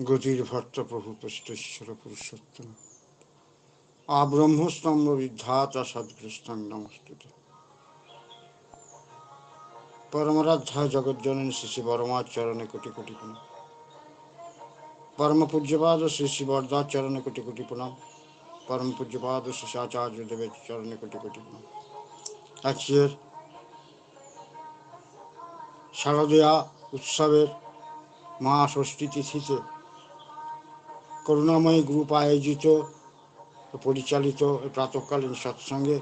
গতির ভর্তা প্রভু পুষ্টশ্বর পুরুষোত্তম আব্রহ্মস্তম্ভ বিধাতা সদৃষ্টাং নমস্তুতে পরমরাধ্যা জগজ্জননী শ্রী শ্রী বরমার কোটি কোটি প্রণাম পরম পূজ্যপাদ শ্রী শ্রী বরদার কোটি কোটি প্রণাম পরম পূজ্যপাদ শ্রী আচার্য দেবের চরণে কোটি কোটি প্রণাম আজকের শারদীয়া উৎসবের মা ষষ্ঠী তিথিতে করুণাময়ী গ্রুপ আয়োজিত, পরিচালিত প্রাতকালীন সৎসঙ্গে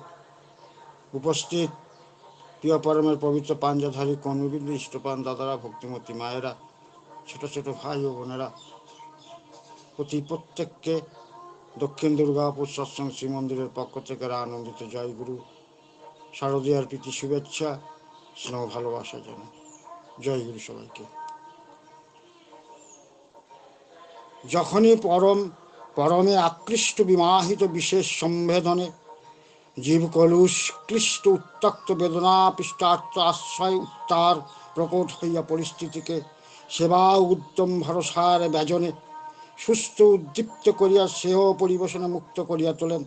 উপস্থিত প্রিয় পরমের পবিত্র পাঞ্জাধারী কর্মবিন্দু ইষ্টপান দাদারা, ভক্তিমতী মায়েরা, ছোট ছোট ভাই ও বোনেরা, প্রতি প্রত্যেককে দক্ষিণ দুর্গাপুর সৎসঙ্গ শ্রীমন্দিরের পক্ষ থেকে আনন্দিত। জয় গুরু। শারদীয়ার প্রীতি শুভেচ্ছা, স্নেহ ভালোবাসা জানাই। জয় গুরু সবাইকে। যখনই পরম, পরমে আকৃষ্ট বিমাহিত বিশেষ সম্বেদনে জীব কলুষ ক্লিষ্ট উত্তক্ত বেদনা পৃষ্ঠার্থ আশ্রয় উত্তার প্রকট হইয়া পরিস্থিতিকে সেবা উদ্যম ভরসার ব্যজনে সুস্থ উদ্দীপ্ত করিয়া সেহ পরিবেশনে মুক্ত করিয়া তোলেন।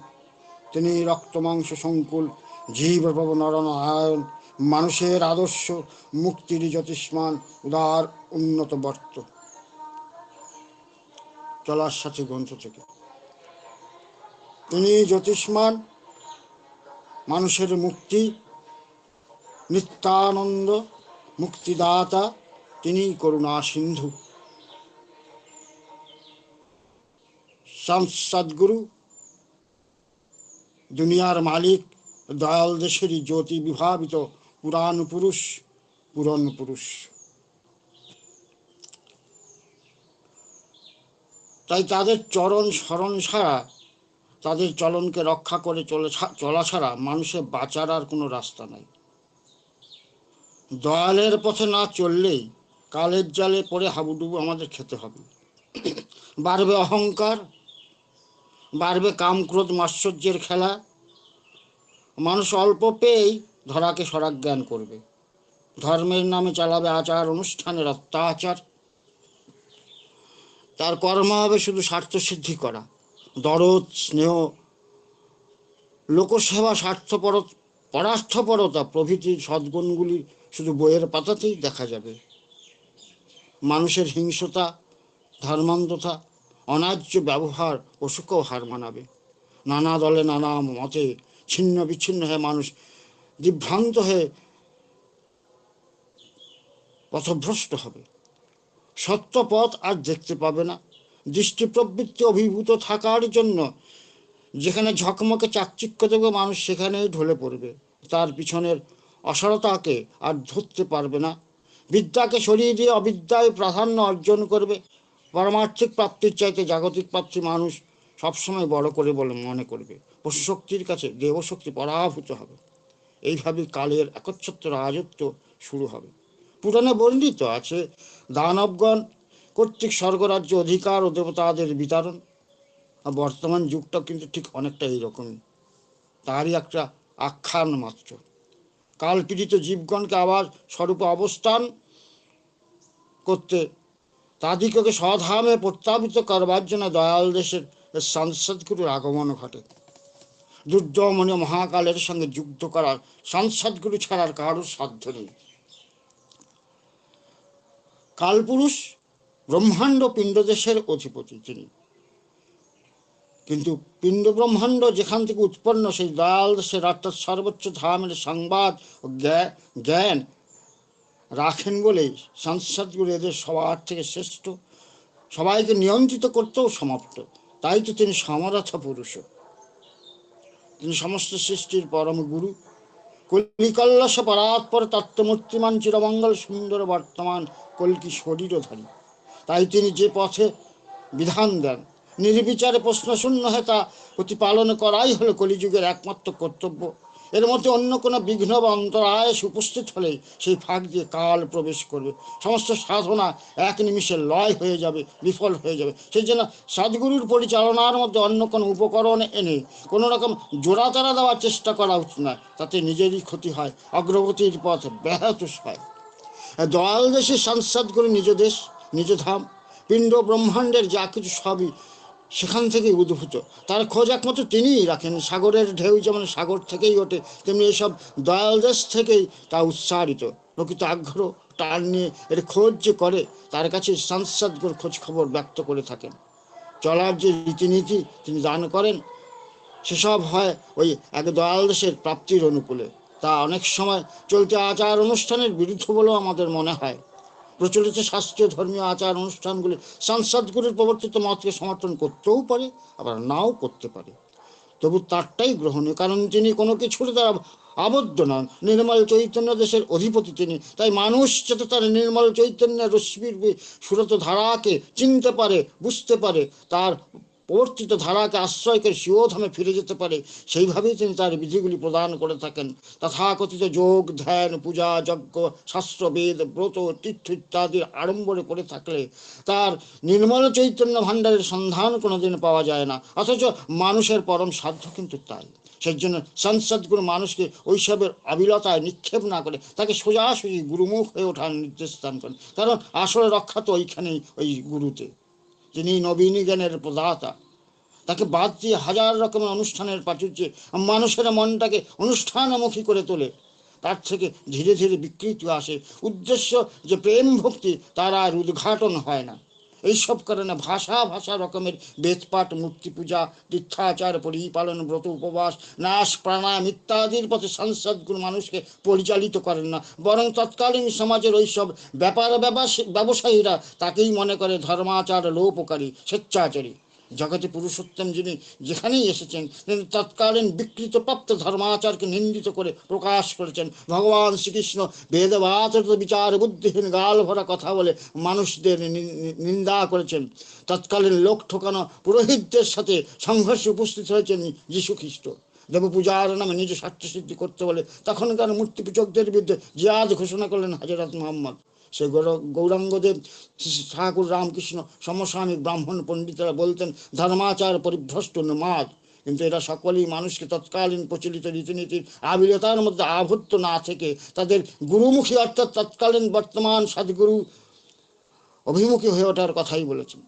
তিনি রক্ত, মাংস, সংকুল, জীব প্রব নরনারায়ণ মানুষের আদর্শ, মুক্তির জ্যোতিষ্মান, উদার, উন্নত, বর্ত। চলার সাথে গ্রন্থ থেকে। তিনি জ্যোতিষ্মান, মানুষের মুক্তি, নিত্যানন্দ, মুক্তিদাতা, তিনি করুণা সিন্ধু। সদ্গুরু, দুনিয়ার মালিক, দয়াল দেশেরই জ্যোতি বিভাবিত, পুরাণ পুরুষ পুরন পুরুষ। তাই তাদের চরণ স্মরণ ছাড়া, তাদের চলনকে রক্ষা করে চলে চলা ছাড়া মানুষের বাঁচার আর কোনো রাস্তা নাই। দয়ালের পথে না চললেই কালের জালে পরে হাবুডুবু আমাদের খেতে হবে। বাড়বে অহংকার, বাড়বে কাম ক্রোধ মাশ্চর্যের খেলা। মানুষ অল্প পেয়েই ধরাকে সরাক জ্ঞান করবে। ধর্মের নামে চালাবে আচার অনুষ্ঠানের অত্যাচার। তার কর্ম হবে শুধু স্বার্থ সিদ্ধি করা। দরদ, স্নেহ, লোকসেবা স্বার্থপর, পরার্থপরতা প্রভৃতির সদ্গুণগুলি শুধু বইয়ের পাতাতেই দেখা যাবে। মানুষের হিংসতা, ধর্মান্ধতা, অনার্য ব্যবহার অসুখও হার মানাবে। নানা দলে নানা মতে ছিন্ন বিচ্ছিন্ন হয়ে মানুষ বিভ্রান্ত হয়ে পথভ্রষ্ট হবে। সত্য পথ আর দেখতে পাবে না। দৃষ্টি প্রবৃত্তি অভিভূত থাকার জন্য যেখানে ঝকমকে চাকচিক্য দেবে মানুষ সেখানেই ঢলে পড়বে। তার পিছনের অসারতাকে আর ধরতে পারবে না। বিদ্যাকে সরিয়ে দিয়ে অবিদ্যায় প্রাধান্য অর্জন করবে। পারমার্থিক প্রাপ্তির চাইতে জাগতিক প্রাপ্তি মানুষ সবসময় বড় করে বলে মনে করবে। পশুশক্তির কাছে দেবশক্তি পরাভূত হবে। এইভাবে কালের একচ্ছত্র রাজত্ব শুরু হবে। পুরাণে বর্ণিত আছে দানবগণ কর্তৃক স্বর্গরাজ্য অধিকার ও দেবতাদের বিতরণ। আর বর্তমান যুগটা কিন্তু ঠিক অনেকটা এইরকমই তারই একটা আখ্যান মাত্র। কালপীড়িত জীবগণকে আবার স্বরূপ অবস্থান করতে তাদিগকে স্বধামে প্রত্যাবিত করবার জন্য দয়াল দেশের সাংসদগুরুর আগমন ঘটে। দুর্দমনীয় মহাকালের সঙ্গে যুদ্ধ করার সাংসদগুরু ছাড়ার কারোর সাধ্য নেই। কালপুরুষ ব্রহ্মাণ্ড পিণ্ডদেশের অধিপতি তিনি। কিন্তু পিণ্ড ব্রহ্মাণ্ড যেখান থেকে উৎপন্ন, সেই দয়াল দেশের অর্থাৎ সর্বোচ্চ ধামের সংবাদ ও জ্ঞান রাখেন বলেই সাংসদগুলো এদের সবার থেকে শ্রেষ্ঠ। সবাইকে নিয়ন্ত্রিত করতেও সমাপ্ত। তাই তো তিনি সমরথ পুরুষ। তিনি সমস্ত সৃষ্টির পরম গুরু। কলিকল্লাস পরাৎপর তত্ত্বমূর্তিমান চিরমঙ্গল সুন্দর বর্তমান কলকি শরীরধারী? তাই তিনি যে পথে বিধান দেন, নির্বিচারে প্রশ্ন শূন্য হয়ে তা প্রতিপালন করাই হলো কলিযুগের একমাত্র কর্তব্য। এর মধ্যে অন্য কোনো বিঘ্ন বা অন্তরায় উপস্থিত হলেই সেই ফাঁক দিয়ে কাল প্রবেশ করবে। সমস্ত সাধনা এক নিমিষে লয় হয়ে যাবে, বিফল হয়ে যাবে। সেই জন্য সদ্গুরুর পরিচালনার মধ্যে অন্য কোনো উপকরণ এনে কোনো রকম জোড়াতারা দেওয়ার চেষ্টা করা উচিত নয়। তাতে নিজেরই ক্ষতি হয়, অগ্রগতির পথ ব্যাহত হয়। দয়াল দেশে দেশের সাংসদগুলি নিজ দেশ, নিজ ধাম, পিণ্ড ব্রহ্মাণ্ডের যা কিছু সবই সেখান থেকেই উদ্ভূত। তার খোঁজ একমাত্র তিনিই রাখেন। সাগরের ঢেউ যেমন সাগর থেকেই ওঠে, তেমনি এসব দয়াল দেশ থেকেই তা উচ্চারিত। প্রকৃত আগ্রহ টান নিয়ে এর খোঁজ যে করে, তার কাছে সাংসদগুলোর খোঁজ খবর ব্যক্ত করে থাকেন। চলার যে রীতিনীতি তিনি দান করেন, সেসব হয় ওই এক দয়াল দেশের প্রাপ্তির অনুকূলে। তা অনেক সময় চলতি আচার অনুষ্ঠানের বিরুদ্ধ বলেও আমাদের মনে হয়। প্রচলিত শাস্ত্রীয় ধর্মীয় আচার অনুষ্ঠানগুলি সংসদগুলির প্রবর্তিত মতকে সমর্থন করতেও পারে, আবার নাও করতে পারে। তবু তারটাই গ্রহণীয়, কারণ তিনি কোনো কিছুর দ্বারা আবদ্ধ নন। নির্মল চৈতন্য দেশের অধিপতি তিনি, তাই মানুষ যাতে তার নির্মল চৈতন্যের রশ্মির সুরত ধারাকে চিনতে পারে, বুঝতে পারে, তার প্রবর্তিত ধারাকে আশ্রয় করে শিবধামে ফিরে যেতে পারে, সেইভাবেই তিনি তার বিধিগুলি প্রদান করে থাকেন। তথাকথিত যোগ, ধ্যান, পূজা, যজ্ঞ, শাস্ত্র, বেদ, ব্রত, তীর্থ ইত্যাদির আড়ম্বরে করে থাকলে তার নির্মল চৈতন্য ভাণ্ডারের সন্ধান কোনোদিন পাওয়া যায় না। অথচ মানুষের পরম সাধ্য কিন্তু তাই। সেই জন্য সংসদগুলো মানুষকে ওইসবের অবিলতায় নিক্ষেপ না করে তাকে সোজাসুজি গুরুমুখ হয়ে ওঠার নির্দেশ দান করেন। কারণ আসলে রক্ষা তো ওইখানেই ওই গুরুতে, যিনি নবীন জ্ঞানের প্রদাতা। তাকে বাদ দিয়ে হাজার রকমের অনুষ্ঠানের প্রাচুর্যে মানুষের মনটাকে অনুষ্ঠানমুখী করে তোলে। তার থেকে ধীরে ধীরে বিকৃতি আসে। উদ্দেশ্য যে প্রেম ভক্তি, তার আর উদ্ঘাটন হয় না। এইসব কারণে ভাষা ভাষা রকমের বেদপাঠ, মূর্তি পূজা তীর্থাচার পরিপালন, ব্রত উপবাস, নাশ, প্রাণায়াম ইত্যাদির পথে সংসদগুলো মানুষকে পরিচালিত করেন না। বরং তৎকালীন সমাজের ওইসব ব্যাপার ব্যবসা- ব্যবসায়ীরা তাকেই মনে করে ধর্মাচার, লোপকারী, স্বেচ্ছাচারী। জগতে পুরুষোত্তম যিনি যেখানেই এসেছেন, তিনি তৎকালীন বিকৃতপ্রাপ্ত ধর্মাচারকে নিন্দিত করে প্রকাশ করেছেন। ভগবান শ্রীকৃষ্ণ বেদবাচরিত বিচার বুদ্ধিহীন গাল ভরা কথা বলে মানুষদের নিন্দা করেছেন। তৎকালীন লোক ঠোকানো পুরোহিতদের সাথে সংঘর্ষে উপস্থিত হয়েছেন যীশু খ্রিস্ট। দেব পূজার নামে নিজ স্বার্থ সিদ্ধি করতে বলে তখনকার মূর্তি পূজকদের বিরুদ্ধে জিয়াদ ঘোষণা করলেন হাজরত মোহাম্মদ। সে গৌর- গৌরাঙ্গদেব ঠাকুর রামকৃষ্ণ সমসাময়িক ব্রাহ্মণ পণ্ডিতরা বলতেন, ধর্মাচার পরিভ্রষ্ট নমাজ কিন্তু এরা সকলেই মানুষকে তৎকালীন প্রচলিত রীতিনীতির আবিলতার মধ্যে আবদ্ধ না থেকে তাদের গুরুমুখী অর্থাৎ তৎকালীন বর্তমান সদ্গুরু অভিমুখী হয়ে ওঠার কথাই বলেছেন।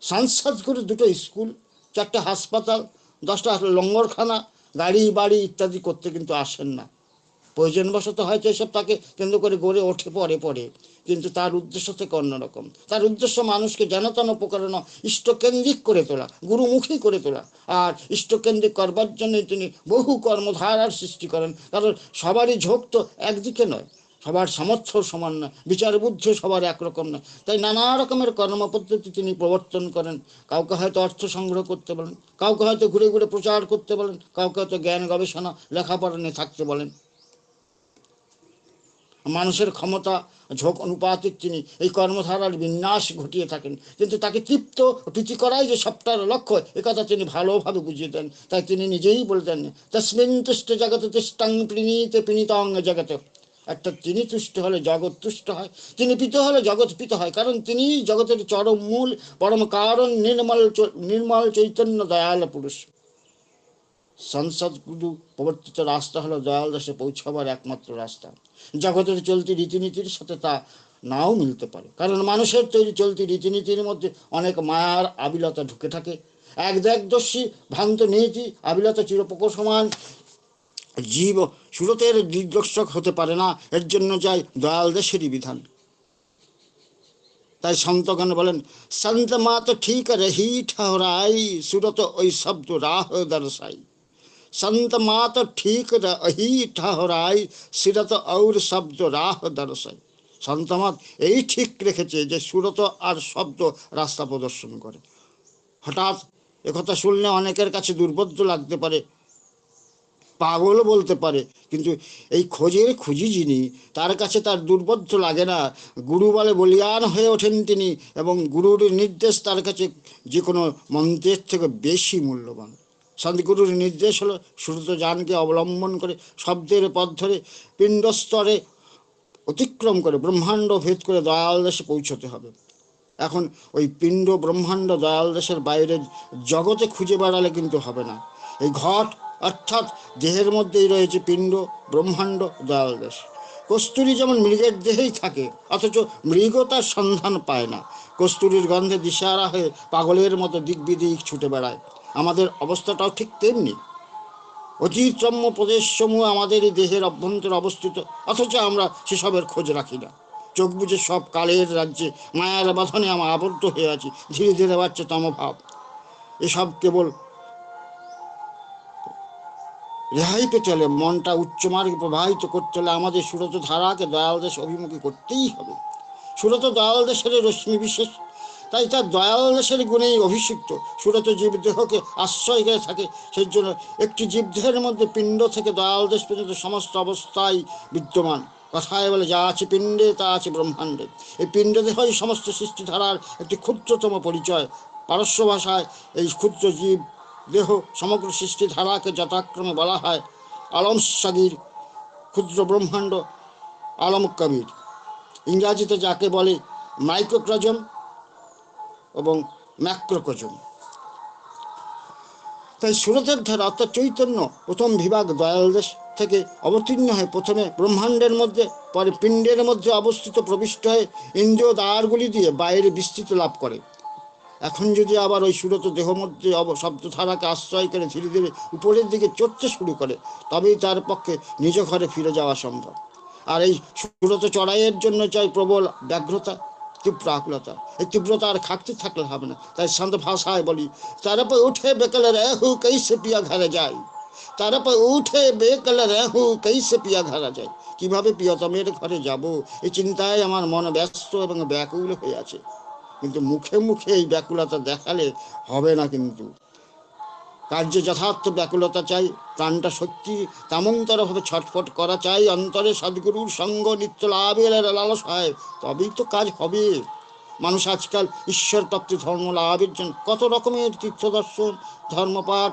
সাংসদগুরু দুটো স্কুল, চারটে হাসপাতাল, দশটা লঙ্গরখানা, গাড়ি, বাড়ি ইত্যাদি করতে কিন্তু আসেন না। প্রয়োজনবশত হয়তো এসব তাকে কেন্দ্র করে গড়ে ওঠে পরে পরে। কিন্তু তার উদ্দেশ্য থেকে অন্যরকম তার উদ্দেশ্য মানুষকে যেনতন উপকরণ ইষ্টকেন্দ্রিক করে তোলা, গুরুমুখী করে তোলা। আর ইষ্টকেন্দ্রিক করবার জন্য তিনি বহু কর্মধারার সৃষ্টি করেন। কারণ সবারই ঝোঁক তো একদিকে নয়। সবার সামর্থ্য সমান নয় বিচার বুদ্ধি সবার একরকম নয়। তাই নানা রকমের কর্মপদ্ধতি তিনি প্রবর্তন করেন। কাউকে হয়তো অর্থ সংগ্রহ করতে বলেন, কাউকে হয়তো ঘুরে ঘুরে প্রচার করতে বলেন, কাউকে হয়তো জ্ঞান গবেষণা, লেখাপড়া নিয়ে থাকতে বলেন। মানুষের ক্ষমতা, ঝোঁক অনুপাতিক তিনি এই কর্মধারার বিন্যাস ঘটিয়ে থাকেন। কিন্তু তাকে তৃপ্ত প্রীতি করাই যে সবটার লক্ষ্য একথা তিনি ভালোভাবে বুঝিয়ে দেন। তাই তিনি নিজেই বলতেন, তসমিন তুষ্ট জগত তিষ্টাং প্রীণীতে প্রীণিতং জগতে। অর্থাৎ তিনি তুষ্ট হলে জগৎ তুষ্ট হয়। তিনি পিত হলে জগৎ পিত হয়, কারণ তিনি জগতের চরম মূল, পরম কারণ, নির্মল নির্মল চৈতন্য দয়াল পুরুষ। সংসদ প্রবর্তিত রাস্তা হলো দয়াল দাসে পৌঁছাবার একমাত্র রাস্তা। জগতের চলতি রীতিনীতির সাথে তা নাও মিলতে পারে। কারণ মানুষের তৈরি চলতি রীতিনীতির মধ্যে অনেক মায়ার আবিলতা ঢুকে থাকে। এক দেখদর্শী ভ্রান্ত নীতি, আবিলতা চিরপক সমান জীব সুরতের দিগদর্শক হতে পারে না, এর জন্য যায় দয়াল দেশেরই বিধান। তাই সন্তগণ বলেন, সন্ত মা তো ঠিক রেহি ঠহরাই সুরত ওই শব্দ রাহ দর্শাই। संत मात ठीक रही ठहराई সিরত और শব্দ রাহ দর্শাই সন্তমাত এই ঠিক রেখেছে যে সুরত আর শব্দ রাস্তা প্রদর্শন করে হঠাৎ একথা শুনলে অনেকের কাছে দুর্বোধ্য লাগতে পারে পাগল বলতে পারে কিন্তু এই খোঁজের খুঁজি যিনি তার কাছে তার দুর্বোধ্য লাগে না গুরু বলে বলিয়ান হয়ে ওঠেন তিনি এবং গুরুর নির্দেশ তার কাছে যে কোনো মন্ত্রের থেকে বেশি মূল্যবান সন্তগুরুর নির্দেশ হলো শ্রুত যানকে অবলম্বন করে শব্দের পথ ধরে পিণ্ডস্তরে অতিক্রম করে ব্রহ্মাণ্ড ভেদ করে দয়াল দেশে পৌঁছতে হবে। এখন ওই পিণ্ড ব্রহ্মাণ্ড দয়াল দেশের বাইরে জগতে খুঁজে বেড়ালে কিন্তু হবে না। এই ঘট অর্থাৎ দেহের মধ্যেই রয়েছে পিণ্ড ব্রহ্মাণ্ড দয়াল দেশ। কস্তুরী যেমন মৃগের দেহেই থাকে, অথচ মৃগ তার সন্ধান পায় না। কস্তুরীর গন্ধে দিশারা হয়ে পাগলের মতো দিক বিদিক ছুটে বেড়ায়। আমাদের অবস্থাটাও ঠিক তেমনি। অতিক্রম্য প্রদেশসমূহ আমাদের এই দেহের অভ্যন্তরে অবস্থিত, অথচ আমরা সেসবের খোঁজ রাখি না। চোখ বুঝে সব কালের রাজ্যে মায়ার বাঁধনে আমরা আবদ্ধ হয়ে আছি, ধীরে ধীরে বাড়ছে তমভাব। এসব কেবল রেহাই পেতে হলে মনটা উচ্চ মার্গে প্রবাহিত করতে হলে আমাদের সুরত ধারাকে দয়াল দেশ অভিমুখী করতেই হবে। সুরত দয়াল দেশের রশ্মি বিশেষ তাই তার দয়াল দেশের গুণেই অভিষিক্ত। সুরত জীবদেহকে আশ্রয় করে থাকে, সেই জন্য একটি জীবদেহের মধ্যে পিণ্ড থেকে দয়াল দেশ পর্যন্ত সমস্ত অবস্থায় বিদ্যমান। কথায় বলে, যা আছে পিণ্ডে, তা আছে ব্রহ্মাণ্ডে। এই পিণ্ড দেহই সমস্ত সৃষ্টিধারার একটি ক্ষুদ্রতম পরিচয়। পারস্য ভাষায় এই ক্ষুদ্র জীব দেহ সমগ্র সৃষ্টিধারাকে যথাক্রমে বলা হয় আলম সাগির ক্ষুদ্র ব্রহ্মাণ্ড আলম কবির ইংরাজিতে যাকে বলে মাইক্রোক্রজম এবং ম্যাক্রোকজম। তাই সুরতের ধারা অর্থাৎ চৈতন্য, প্রথম বিভাগ দয়াল দেশ থেকে অবতীর্ণ হয়ে প্রথমে ব্রহ্মাণ্ডের মধ্যে, পরে পিণ্ডের মধ্যে অবস্থিত প্রবিষ্ট হয়ে ইন্দ্রিয় দ্বারগুলি দিয়ে বাইরে বিস্তৃত লাভ করে। এখন যদি আবার ওই সুরত দেহ মধ্যে শব্দধারাকে আশ্রয় করে ধীরে ধীরে উপরের দিকে চড়তে শুরু করে, তবেই তার পক্ষে নিজ ঘরে ফিরে যাওয়া সম্ভব। আর এই সুরত চড়াইয়ের জন্য চাই প্রবল ব্যাঘ্রতা তীব্র আকুলতা। এই তীব্রতা আর খাকতে থাকলে হবে না। তাই শান্ত ভাষায় বলি তারপর উঠে বেকালে রেহু কেসে পিয়া ঘরে যাই তারপর উঠে বেকালে রেহু কেসে পিয়া ঘরে যাই কীভাবে প্রিয়তমের ঘরে যাব। এই চিন্তায় আমার মন ব্যস্ত এবং ব্যাকুল হয়ে আছে। কিন্তু মুখে মুখে এই ব্যাকুলতা দেখালে হবে না কিন্তু। কার্যে যথার্থ ব্যাকুলতা চাই, প্রাণটা সত্যি তেমনতরভাবে ছটফট করা চাই, অন্তরে সদ্গুরুর সঙ্গ নিত্য লাভের লালস হয়, তবেই তো কাজ হবে। মানুষ আজকাল ঈশ্বর প্রাপ্তি ধর্ম লাভের জন্য কত রকমের তীর্থদর্শন ধর্মপাঠ,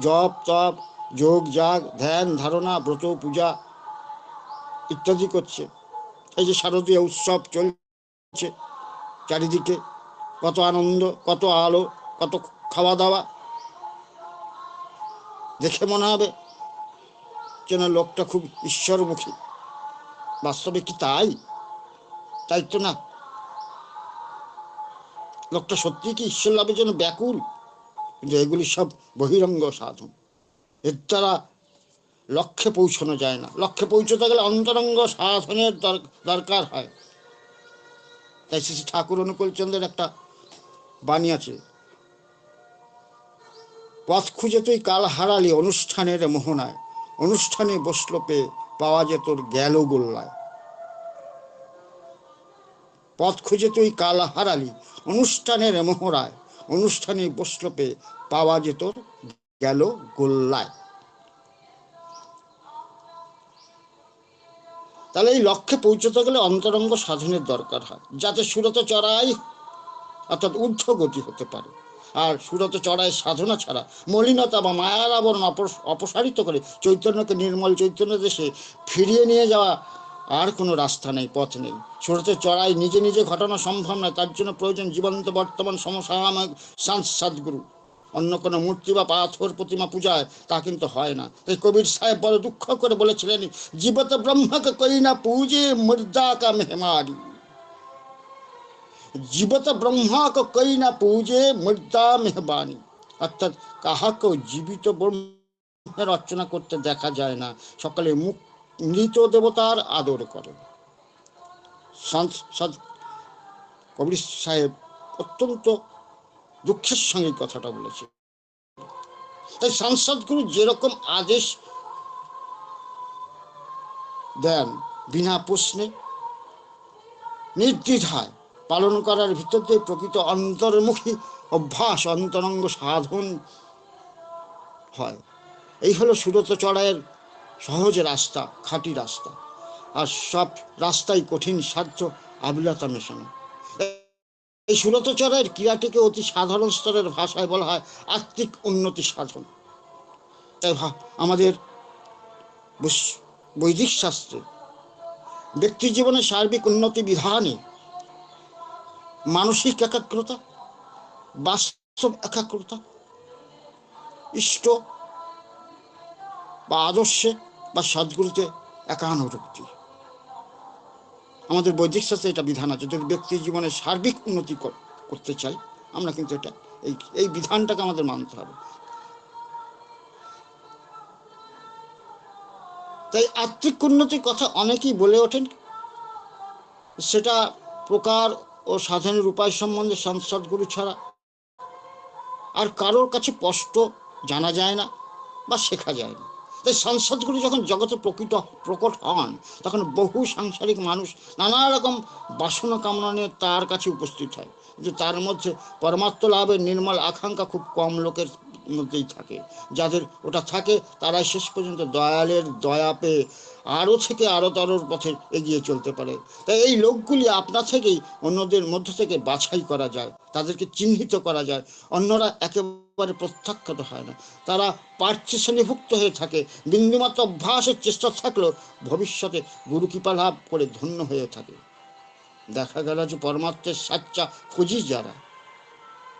জপ, তপ, যোগ জাগ ধ্যান, ধারণা, ব্রত, পূজা ইত্যাদি করছে। এই যে শারদীয় উৎসব চলছে চারিদিকে, কত আনন্দ, কত আলো, কত খাওয়া দাওয়া দেখে মনে হবে যেন লোকটা খুব ঈশ্বরমুখী। বাস্তবে কি তাই? তাই তো না। লোকটা সত্যি কি ঈশ্বর লাভের জন্য ব্যাকুল? কিন্তু এগুলি সব বহিরঙ্গ সাধন। এর দ্বারা লক্ষ্যে পৌঁছানো যায় না। লক্ষ্যে পৌঁছতে গেলে অন্তরঙ্গ সাধনের দর- দরকার হয়। তাই শ্রী ঠাকুর অনুকূলচন্দ্রের একটা বাণী আছে। পথ খুঁজে তুই কাল হারালি অনুষ্ঠানের মোহনায়। অনুষ্ঠানে বসল পেয়ে পাওয়া যেত তোর গেল গোল্লায়। পথ খুঁজে তুই কাল হারালি অনুষ্ঠানের মোহরায় অনুষ্ঠানে বসল পেয়ে পাওয়া যেত তোর গেল গোল্লায়। তাহলে এই লক্ষ্যে পৌঁছতে গেলে অন্তরঙ্গ সাধনের দরকার হয়। যাতে সুরত চড়াই অর্থাৎ ঊর্ধ্ব গতি হতে পারে। আর সুরত চড়াই সাধনা ছাড়া মলিনতা বা মায়ার আবরণ অপস- অপসারিত করে চৈতন্যকে নির্মল চৈতন্য দেশে ফিরিয়ে নিয়ে যাওয়া আর কোনো রাস্তা নেই, পথ নেই। সুরতে চড়াই নিজে নিজে ঘটানো সম্ভব নয়, তার জন্য প্রয়োজন জীবন্ত বর্তমান সমসাময়িক সাদগুরু অন্য কোনো মূর্তি বা পাথর প্রতিমা পূজায় তা কিন্তু হয় না। তাই কবির সাহেব বড় দুঃখ করে বলেছিলেন, জীবত ব্রহ্মকে করি না পূজে মুর্দা কা মেহমারি জীবত ব্রহ্মাকে কই না পূজে মুর্দা মেহবানি অর্থাৎ কাহাকেও জীবিত ব্রহ্মের অর্চনা করতে দেখা যায় না সকলে মুখ মৃত দেবতার আদর করে কবির সাহেব অত্যন্ত দুঃখের সঙ্গে কথাটা বলেছে তাই সাংসদ গুরু যেরকম আদেশ দেন, বিনা প্রশ্নে, নির্দ্বিধায় পালন করার ভিতর দিয়ে প্রকৃত অন্তর্মুখী অভ্যাস, অন্তরঙ্গ সাধন হয়। এই হলো সুরত চড়াইয়ের সহজ রাস্তা, খাঁটি রাস্তা। আর সব রাস্তাই কঠিন সাধ্য আবিলাতা মেশানো। এই সুরত চড়াইয়ের ক্রিয়াটিকে অতি সাধারণ স্তরের ভাষায় বলা হয় আত্মিক উন্নতি সাধন। তাই আমাদের বৈদিক শাস্ত্রে ব্যক্তি জীবনের সার্বিক উন্নতি বিধানে মানসিক একাগ্রতা, বাস্তব একাগ্রতা, ইষ্ট বা আদর্শে বা সদ্গুরুতে একানুরক্তি। আমাদের বৈদিক শাস্ত্রে এটা বিধান আছে, যদি ব্যক্তির জীবনে সার্বিক উন্নতি কর- করতে চাই আমরা কিন্তু এটা, এই এই বিধানটাকে আমাদের মানতে হবে। তাই আত্মিক উন্নতির কথা অনেকেই বলে ওঠেন, সেটা প্রকার ও সাধনের উপায় সম্বন্ধে সংসদ গুরু ছাড়া আর কারোর কাছে স্পষ্ট জানা যায় না বা শেখা যায় না। তাই সংসদগুলি যখন জগতে প্রকৃত প্রকট হন, তখন বহু সাংসারিক মানুষ নানা রকম বাসনা কামনা নিয়ে তার কাছে উপস্থিত হয়। কিন্তু তার মধ্যে পরমাত্ম লাভের নির্মল আকাঙ্ক্ষা খুব কম লোকের মধ্যেই থাকে। যাদের ওটা থাকে, তারাই শেষ পর্যন্ত দয়ালের দয়া পেয়ে আরও থেকে আরও তরর পথে এগিয়ে চলতে পারে। তাই এই লোকগুলি আপনা থেকেই অন্যদের মধ্য থেকে বাছাই করা যায়, তাদেরকে চিহ্নিত করা যায়। অন্যরা একেবারে প্রত্যাখ্যাত হয় না। তারা পার্থে শ্রেণীভুক্ত হয়ে থাকে। বিন্দুমাত্র অভ্যাসের চেষ্টা থাকলেও ভবিষ্যতে গুরু কৃপা লাভ করে ধন্য হয়ে থাকে। দেখা গেল যে পরমাত্মের সাচ্চা খুঁজি যারা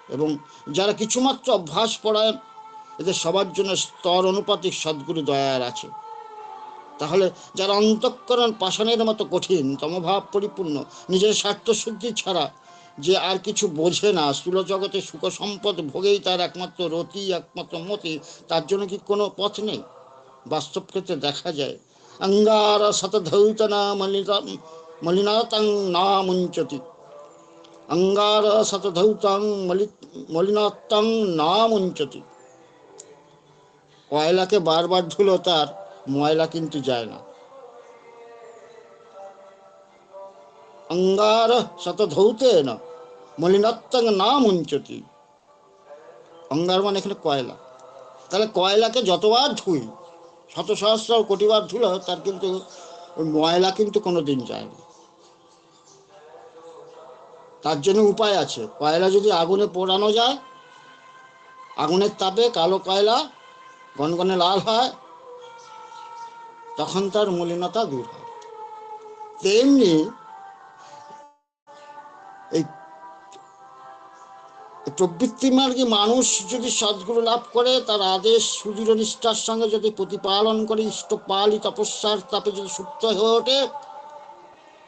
এবং যারা কিছুমাত্র অভ্যাস পড়ায়, এদের সবার জন্য স্তর অনুপাতিক সদ্গুরু দয়ার আছে। তাহলে যারা অন্তঃকরণ পাষাণের মতো কঠিন, তমভাব পরিপূর্ণ, নিজের স্বার্থ শুদ্ধি ছাড়া যে আর কিছু বোঝে না স্থূল জগতে সুখ সম্পদ ভোগেই তার একমাত্র রতি, একমাত্র মতি, তার জন্য কি কোনো পথ নেই? বাস্তব ক্ষেত্রে দেখা যায় অঙ্গার শতধৌতনা মলিতা মলিনাতাং না মুঞ্চতি অঙ্গার শতধৌতাং মলি মলিনাত্তাং না মুঞ্চতি কয়লাকে বারবার ধুলো তার, ময়লা কিন্তু যায় না। অঙ্গার শতধৌতে না মলিনাত্তাং না মুঞ্চতি অঙ্গার মানে এখানে কয়লা। তাহলে কয়লাকে যতবার ধুই শত সহস্র কোটিবার ধুলো তার কিন্তু ময়লা কিন্তু কোনো দিন যায় না। তার জন্য উপায় আছে। কয়লা যদি আগুনে পোড়ানো যায়, আগুনের তাপে কালো কয়লা গনগনে লাল হয়, তখন তার মলিনতা দূর হয়। তেমনি এই প্রবৃত্তি মার্গে মানুষ যদি সদ্গুরু লাভ করে, তার আদেশ সুদৃঢ় নিষ্ঠার সঙ্গে যদি প্রতিপালন করে ইষ্টপালি তপস্যার তাপে যদি সুপ্ত হয়ে ওঠে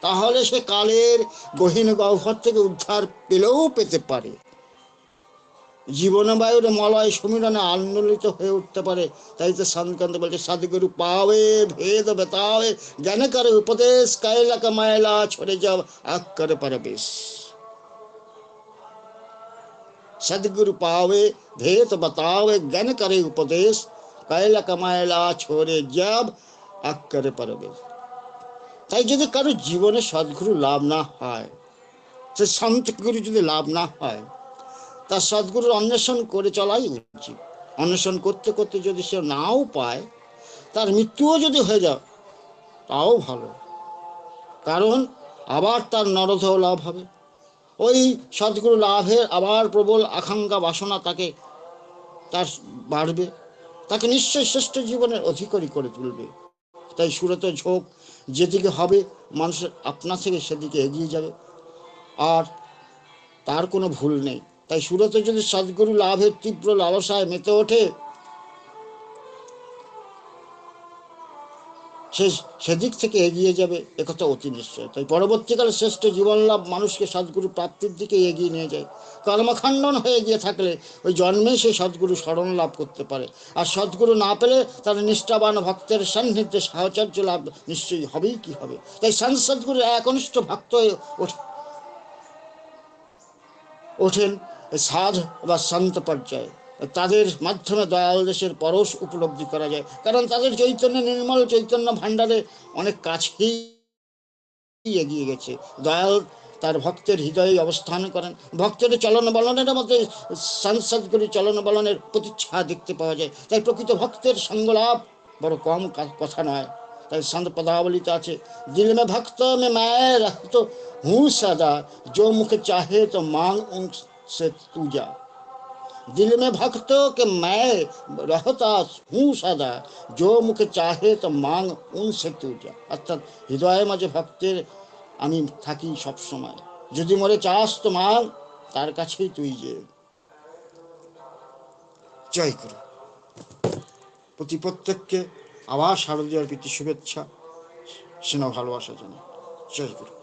তাহলে সে কালের গহীন গহ্বর থেকে উদ্ধার পেলেও পেতে পারে জীবন বায়ুর মলয় সমীরণে আন্দোলিত হয়ে উঠতে পারে তাই তো সন্তকান্ত বলছে সদগুরু পাবে ভেদ বেতাবে জ্ঞান করে উপদেশ কায়লা কামায়লা ছড়ে যাও আক করে পারে বেশ सदगुरु पावे भेद बतावे ज्ञान करे उपदेश कैला कमायला छोड़े जब আক করে পারবে তাই যদি কারও জীবনে সদ্গুরু লাভ না হয়, সে সন্ত গুরু যদি লাভ না হয়, তার সদ্গুরুর অন্বেষণ করে চলাই উচিত। অন্বেষণ করতে করতে যদি সে নাও পায়, তার মৃত্যুও যদি হয়ে যায়, তাও ভালো। কারণ আবার তার নরদেহ লাভ হবে। ওই সদ্গুরু লাভের আবার প্রবল আকাঙ্ক্ষা বাসনা তাকে, তার বাড়বে। তাকে নিশ্চয় শ্রেষ্ঠ জীবনের অধিকারী করে তুলবে। তাই সুরত ঝোঁক যেদিকে হবে মানুষের আপনার থেকে সেদিকে এগিয়ে যাবে। আর তার কোনো ভুল নেই। তাই সুরতে যদি সদ্গুরু লাভের তীব্র লালসায় মেতে ওঠে সে সেদিক থেকে এগিয়ে যাবে একথা অতি নিশ্চয়। তাই পরবর্তীকালে শ্রেষ্ঠ জীবন লাভ মানুষকে সদ্গুরু প্রাপ্তির দিকে এগিয়ে নিয়ে যায়। কর্মখণ্ডন হয়ে গিয়ে থাকলে ওই জন্মেই সে সদ্গুরু স্মরণ লাভ করতে পারে। আর সদ্গুরু না পেলে তার নিষ্ঠাবান ভক্তের সান্নিধ্যে সাহচর্য লাভ নিশ্চয়ই হবেই কি হবে। তাই সদ্গুরু একনিষ্ঠ ভক্ত হয়ে ওঠ- ওঠেন সাধ বা শান্ত পর্যায়ে। তাদের মাধ্যমে দয়াল দেশের পরশ উপলব্ধি করা যায়। কারণ তাদের চৈতন্য, নির্মল চৈতন্য ভাণ্ডারে অনেক কাছেই এগিয়ে গেছে। দয়াল তার ভক্তের হৃদয়ে অবস্থান করেন। ভক্তের চলন বলনের মধ্যে সাংসদগুলি চলন বলনের প্রতিচ্ছা দেখতে পাওয়া যায়। তাই প্রকৃত ভক্তের সংলাপ বড় কম কথা নয়। তাই সন্ত পদাবলিতে আছে। দিল মে ভক্ত মে মায় রাখতো হুঁ সাদা, যো মুখে চাহে তো মাং সে তুজা दिल में भक्तों के मैं रहता हूँ सदा जो মুখে চাহে তো মাং উনসে তু যা অর্থাৎ হৃদয়ে মাঝে ভক্তের আমি থাকি সব সময় যদি মরে চাস তো মাং তার কাছেই তুই যে জয় গুরু প্রতি প্রত্যেককে আবার শারদীয়ার প্রীতি শুভেচ্ছা স্নেহ ভালোবাসা জানাই জয় গুরু